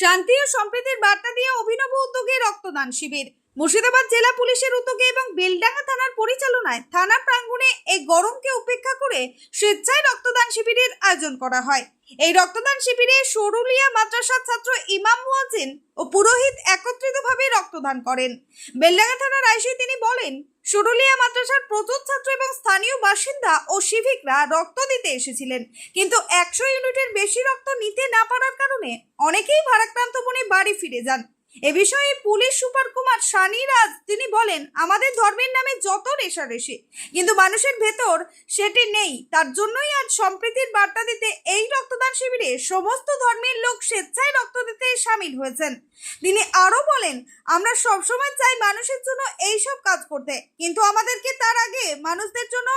শান্তি ও সম্প্রীতির বার্তা দিয়ে অভিনব উদ্যোগে রক্তদান শিবির। মুর্শিদাবাদ জেলা পুলিশের উদ্যোগে এবং বেলডাঙ্গা থানার পরিচালনায় থানা প্রাঙ্গণে এই গরমকে উপেক্ষা করে স্বেচ্ছায় রক্তদান শিবিরের আয়োজন করা হয়। এই রক্তদান শিবিরে সরুলিয়া মাদ্রাসার ছাত্র ইমাম মুয়াজ্জিন ও পুরোহিত একত্রিতভাবে রক্তদান করেন। বেলডাঙ্গা থানার আইসি তিনি বলেন সরুলিয়া মাদ্রাসার প্রথম ছাত্র এবং স্থানীয় বাসিন্দা ও সিভিকরা রক্ত দিতে এসেছিলেন। কিন্তু একশো ইউনিটের বেশি রক্ত নিতে না পারার কারণে অনেকেই ভারাক্রান্ত মনে বাড়ি ফিরে যান। এ বিষয়ে পুলিশ সুপার কুমার সানি রাজ তিনি বলেন, আমাদের ধর্মের নামে যত রেশারেশি, কিন্তু মানুষের ভেতর সেটি নেই। তার জন্যই আজ সম্প্রীতির বার্তা দিতে এই রক্তদান শিবিরে সমস্ত ধর্মের লোক স্বেচ্ছায় রক্ত দিতে সামিল হয়েছেন। তিনি আরও বলেন, আমরা সবসময় চাই মানুষের জন্য এই সব কাজ করতে, কিন্তু আমাদেরকে তার আগে মানুষদের জন্য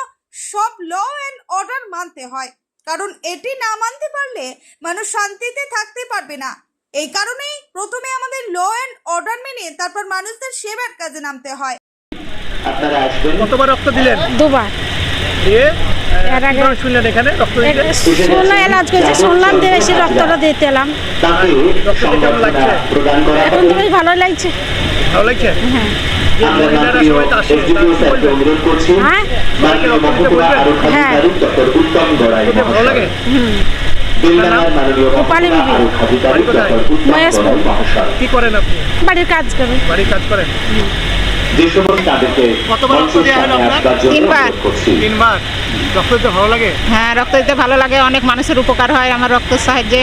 সব ল অ্যান্ড অর্ডার মানতে হয়। কারণ এটি না মানতে পারলে মানুষ শান্তিতে থাকতে পারবে না। এই কারণেই প্রথমে আমাদের ল অ্যান্ড অর্ডার মেনে তারপর মানুষদের সেবার কাজে নামতে হয়। আপনারা আসবেন। কতবার রক্ত দিলেন? দুবার। দিয়ে এর আগে- শুনলেন এখানে রক্ত দিলেন শুনলাম এলাজ করছে শুনলাম দিয়ে এসে রক্তটা দিতে এলাম। এখন হবে। তো বেশ ভালো লাগছে? ভালো লাগছে? হ্যাঁ। ভালো লাগে? রূপালী বিবি। মহেশপুর। কি করেন আপনি? বাড়ির কাজ করে। বাড়ির কাজ করেন? যে সমস্ত তাদেরকে রক্ত তিনবার। রক্ত দিতে ভালো লাগে? হ্যাঁ রক্ত দিতে ভালো লাগে। অনেক মানুষের উপকার হয় আমার রক্তের সাহায্যে।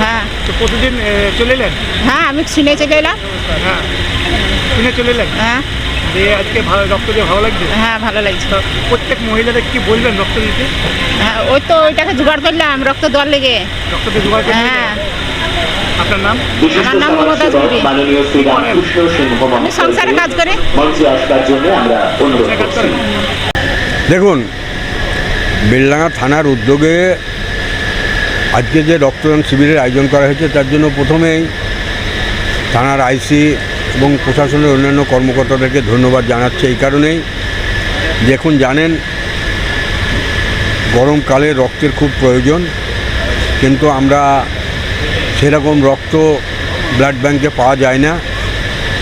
হ্যাঁ। তো প্রতিদিন চলে এলেন? হ্যাঁ আমি শুনে চলে এলাম। হ্যাঁ। শুনে চলে এলেন? হ্যাঁ। দিয়ে আজকে ভালো রক্ত দিয়ে ভালো লাগছে? হ্যাঁ ভালো লাগছে। প্রত্যেক মহিলাদের কি বলবেন রক্ত দিতে? হ্যাঁ ওই তো ওইটাকে জোগাড় করলাম রক্ত দেওয়ার লেগে। রক্ত দিয়ে জোগাড় করে হ্যাঁ। আপনার নাম? আমার নাম আমি সংসারে কাজ করি। করেন? দেখুন বেলডাঙ্গা থানার উদ্যোগে আজকে যে রক্তদান শিবিরের আয়োজন করা হয়েছে তার জন্য প্রথমেই থানার আইসি এবং প্রশাসনের অন্যান্য কর্মকর্তাদেরকে ধন্যবাদ জানাচ্ছে এই কারণেই। দেখুন, জানেন, গরমকালে রক্তের খুব প্রয়োজন, কিন্তু আমরা সেরকম রক্ত ব্লাড ব্যাংকে পাওয়া যায় না।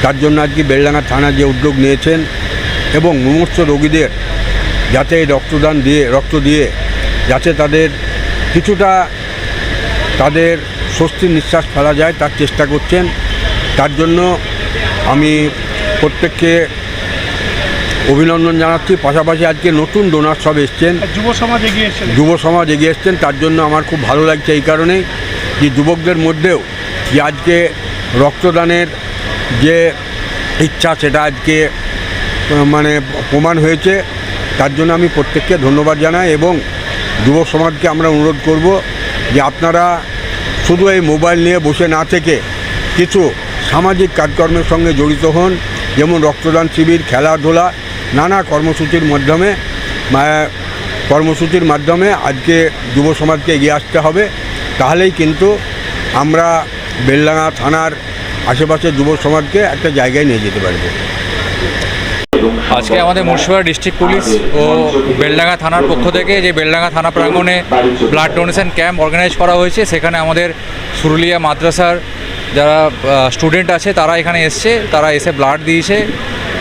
তার জন্য আজকে বেলডাঙ্গা থানা যে উদ্যোগ নিয়েছেন এবং মুমূর্ষ রোগীদের যাতে রক্তদান দিয়ে, রক্ত দিয়ে যাতে তাদের কিছুটা তাদের স্বস্তির নিঃশ্বাস ফেলা যায়, তার চেষ্টা করছেন। তার জন্য আমি প্রত্যেককে অভিনন্দন জানাচ্ছি। পাশাপাশি আজকে নতুন ডোনার সব এসছেন। যুব সমাজ এগিয়ে এসেছেন যুব সমাজ এগিয়ে এসছেন তার জন্য আমার খুব ভালো লাগছে এই কারণেই যে যুবকদের মধ্যেও যে আজকে রক্তদানের যে ইচ্ছা সেটা আজকে মানে প্রমাণ হয়েছে তার জন্য আমি প্রত্যেককে ধন্যবাদ জানাই এবং যুব সমাজকে আমরা অনুরোধ করব যে আপনারা শুধু এই মোবাইল নিয়ে বসে না থেকে কিছু সামাজিক কাজকর্মের সঙ্গে জড়িত হন, যেমন রক্তদান শিবির, খেলাধুলা, নানা কর্মসূচির মাধ্যমে কর্মসূচির মাধ্যমে আজকে যুব সমাজকে এগিয়ে আসতে হবে। তাহলেই কিন্তু আমরা বেলডাঙা থানার আশেপাশে যুব সমাজকে একটা জায়গায় নিয়ে যেতে পারব। আজকে আমাদের মুর্শিদাবাদ ডিস্ট্রিক্ট পুলিশ ও বেলডাঙ্গা থানার পক্ষ থেকে যে বেলডাঙ্গা থানা প্রাঙ্গণে ব্লাড ডোনেশন ক্যাম্প অর্গানাইজ করা হয়েছে, সেখানে আমাদের সুরুলিয়া মাদ্রাসার যারা স্টুডেন্ট আছে, তারা এখানে এসছে, তারা এসে ব্লাড দিয়েছে।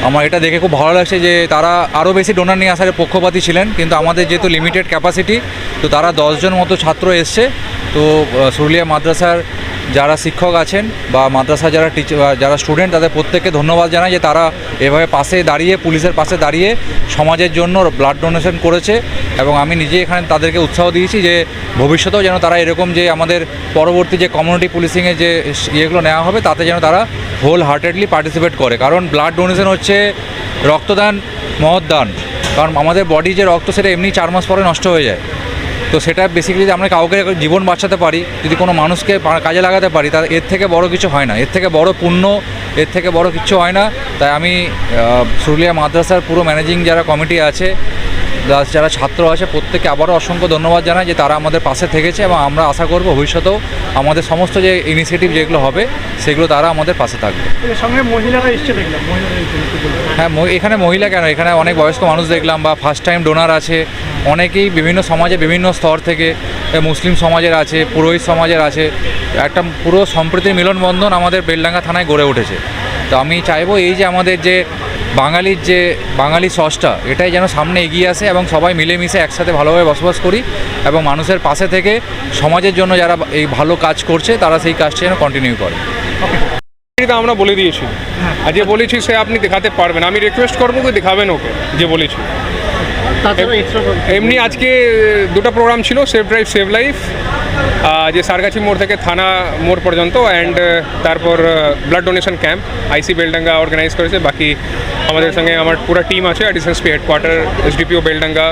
আমার এটা দেখে খুব ভালো লাগছে যে তারা আরও বেশি ডোনার নিয়ে আসার পক্ষপাতি ছিলেন, কিন্তু আমাদের যেহেতু লিমিটেড ক্যাপাসিটি তো তারা দশজন মতো ছাত্র এসছে। তো সুরুলিয়া মাদ্রাসার যারা শিক্ষক আছেন বা মাদ্রাসা যারা টিচার যারা স্টুডেন্ট তাদের প্রত্যেককে ধন্যবাদ জানাই যে তারা এভাবে পাশে দাঁড়িয়ে, পুলিশের পাশে দাঁড়িয়ে সমাজের জন্য ব্লাড ডোনেশন করেছে এবং আমি নিজে এখানে তাদেরকে উৎসাহ দিয়েছি যে ভবিষ্যতেও যেন তারা এরকম যে আমাদের পরবর্তী যে কমিউনিটি পুলিশিংয়ে যে ইয়েগুলো নেওয়া হবে, তাতে যেন তারা হোল হার্টেডলি পার্টিসিপেট করে। কারণ ব্লাড ডোনেশন হচ্ছে রক্তদান মহৎদান কারণ আমাদের বডি যে রক্ত, সেটা এমনি চার মাস পরে নষ্ট হয়ে যায়। তো সেটা বেসিক্যালি যদি আমরা কাউকে জীবন বাঁচাতে পারি, যদি কোনো মানুষকে কাজে লাগাতে পারি, তার এর থেকে বড় কিছু হয় না। এর থেকে বড় পুণ্য, এর থেকে বড় কিছু হয় না। তাই আমি পুরুলিয়া মাদ্রাসার পুরো ম্যানেজিং যারা কমিটি আছে প্লাস যারা ছাত্র আছে প্রত্যেককে আবারও অসংখ্য ধন্যবাদ জানাই যে তারা আমাদের পাশে থেকেছে এবং আমরা আশা করব ভবিষ্যতেও আমাদের সমস্ত যে ইনিশিয়েটিভ যেগুলো হবে সেগুলো তারা আমাদের পাশে থাকবে। সঙ্গে মহিলারা এসছে দেখলাম। হ্যাঁ এখানে মহিলা কেন? এখানে অনেক বয়স্ক মানুষ দেখলাম বা ফার্স্ট টাইম ডোনার আছে। অনেকেই বিভিন্ন সমাজে বিভিন্ন স্তর থেকে মুসলিম সমাজের আছে পুরোহিত সমাজের আছে। একটা পুরো সম্প্রীতির মিলনবন্ধন আমাদের বেলডাঙ্গা থানায় গড়ে উঠেছে। তো আমি চাইব এই যে আমাদের যে বাঙালির যে বাঙালি সসটা এটাই যেন সামনে এগিয়ে আসে এবং সবাই মিলেমিশে একসাথে ভালোভাবে বসবাস করি এবং মানুষের পাশে থেকে সমাজের জন্য যারা এই ভালো কাজ করছে তারা সেই কাজটা যেন কন্টিনিউ করে। আমরা বলে দিয়েছি। আর যে বলেছি সে আপনি দেখাতে পারবেন। আমি রিকোয়েস্ট করব কি দেখাবেন ওকে যে বলেছি। এমনি আজকে দুটো প্রোগ্রাম ছিল সেভ ড্রাইভ সেভ লাইফ যে সারগাছি মোড় থেকে থানা মোড় পর্যন্ত অ্যান্ড তারপর blood donation camp IC Beldanga organise করেছে বাকি আমাদের সঙ্গে আমার পুরো টিম আছে ডিসেন্সপি হেডকোয়ার্টার এসডিপিও বেলডাঙ্গা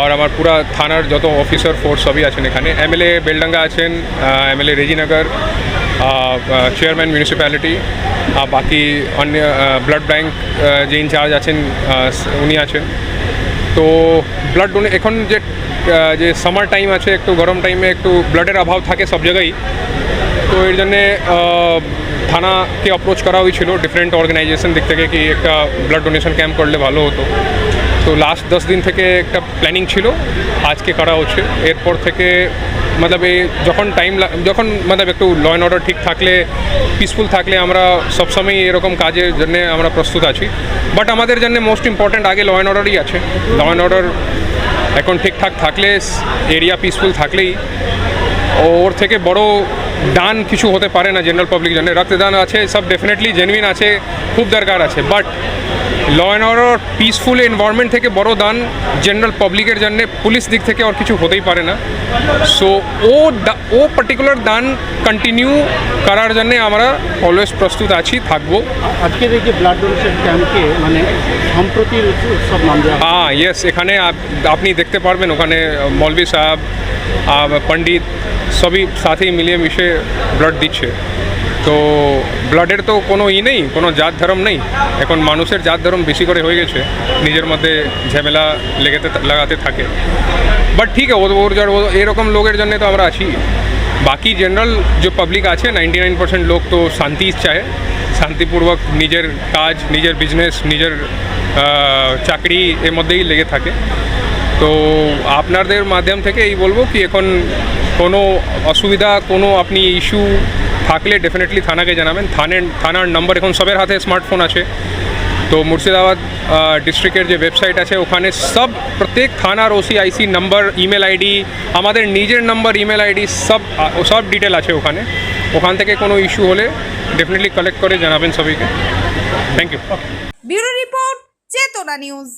আর আমার পুরা থানার যত অফিসার ফোর্স সবই আছেন এখানে। এমএলএ বেলডাঙ্গা আছেন এমএলএ রেজিনগর চেয়ারম্যান মিউনিসিপ্যালিটি আর বাকি অন্য ব্লাড ব্যাংক যে ইনচার্জ আছেন উনি আছেন। তো ব্লাড ডোনে এখন যে যে সামার টাইম আছে, একটু গরম টাইমে একটু ব্লাডের অভাব থাকে সব জায়গায়। তো এর জন্যে থানাকে অ্যাপ্রোচ করা হয়েছিল ডিফারেন্ট অর্গানাইজেশন দিক থেকে কি একটা ব্লাড ডোনেশন ক্যাম্প করলে ভালো হতো। তো লাস্ট দশ দিন থেকে একটা প্ল্যানিং ছিল, আজকে করা হচ্ছে। এরপর থেকে মতলব এই যখন টাইম যখন মতলব একটু ল অ্যান্ড অর্ডার ঠিক থাকলে পিসফুল থাকলে আমরা সবসময় এরকম কাজের জন্য আমরা প্রস্তুত আছি। বাট আমাদের জন্য মোস্ট ইম্পর্ট্যান্ট আগে ল অ্যান্ড অর্ডারই আছে। ল অ্যান্ড অর্ডার এখন ঠিকঠাক থাকলে এরিয়া পিসফুল থাকলেই। ওর থেকে বড় দান কিছু হতে পারে না জেনারেল পাবলিক জন্য রক্তদান আছে, সব ডেফিনেটলি জেনুইন আছে, খুব দরকার আছে। But law and order peaceful environment থেকে বড় দান জেনারেল পাবলিকের জন্য পুলিশ দিক থেকে আর কিছু হতেই পারে না। সো ও দা- ও পার্টিকুলার দান কন্টিনিউ করার জন্য আমরা অলওয়েজ প্রস্তুত আছি থাকব। আজকের এই যে ব্লাড ডোনেশন ক্যাম্পকে মানে সম্প্রতির উৎসব নাম দেওয়া হ্যাঁ ইয়েস এখানে আপনি দেখতে পারবেন ওখানে মৌলভী সাহেব পণ্ডিত সবই সাথে মিলিয়ে মিশে ব্লাড দিচ্ছে। তো ব্লাডের তো কোনো ই নেই, কোনো জাত ধর্ম নেই। এখন মানুষের জাত ধর্ম বেশি করে হয়ে গেছে, নিজের মধ্যে ঝামেলা লেগেতে লাগাতে থাকে। বাট ঠিক আছে ওর এরকম লোকের জন্য তো আমরা আছি। বাকি জেনারেল যে পাবলিক আছে নাইনটি নাইন পার্সেন্ট লোক তো শান্তি চায়, শান্তিপূর্বক নিজের কাজ, নিজের বিজনেস নিজের চাকরি এর মধ্যেই লেগে থাকে। তো আপনাদের মাধ্যম থেকে এই বলব কি, এখন কোনো অসুবিধা, কোনো আপনি ইস্যু থাকলে ডেফিনেটলি থানাকে জানাবেন। থানের, থানার নম্বর এখন সবের হাতে স্মার্টফোন আছে। তো মুর্শিদাবাদ ডিস্ট্রিক্টের যে ওয়েবসাইট আছে, ওখানে সব, প্রত্যেক থানার OC IC number email ID আমাদের নিজের নাম্বার ইমেল আইডি সব সব ডিটেল আছে ওখানে। ওখান থেকে কোনো ইস্যু হলে ডেফিনেটলি কালেক্ট করে জানাবেন সবাইকে। Thank you bureau report, Chetana news.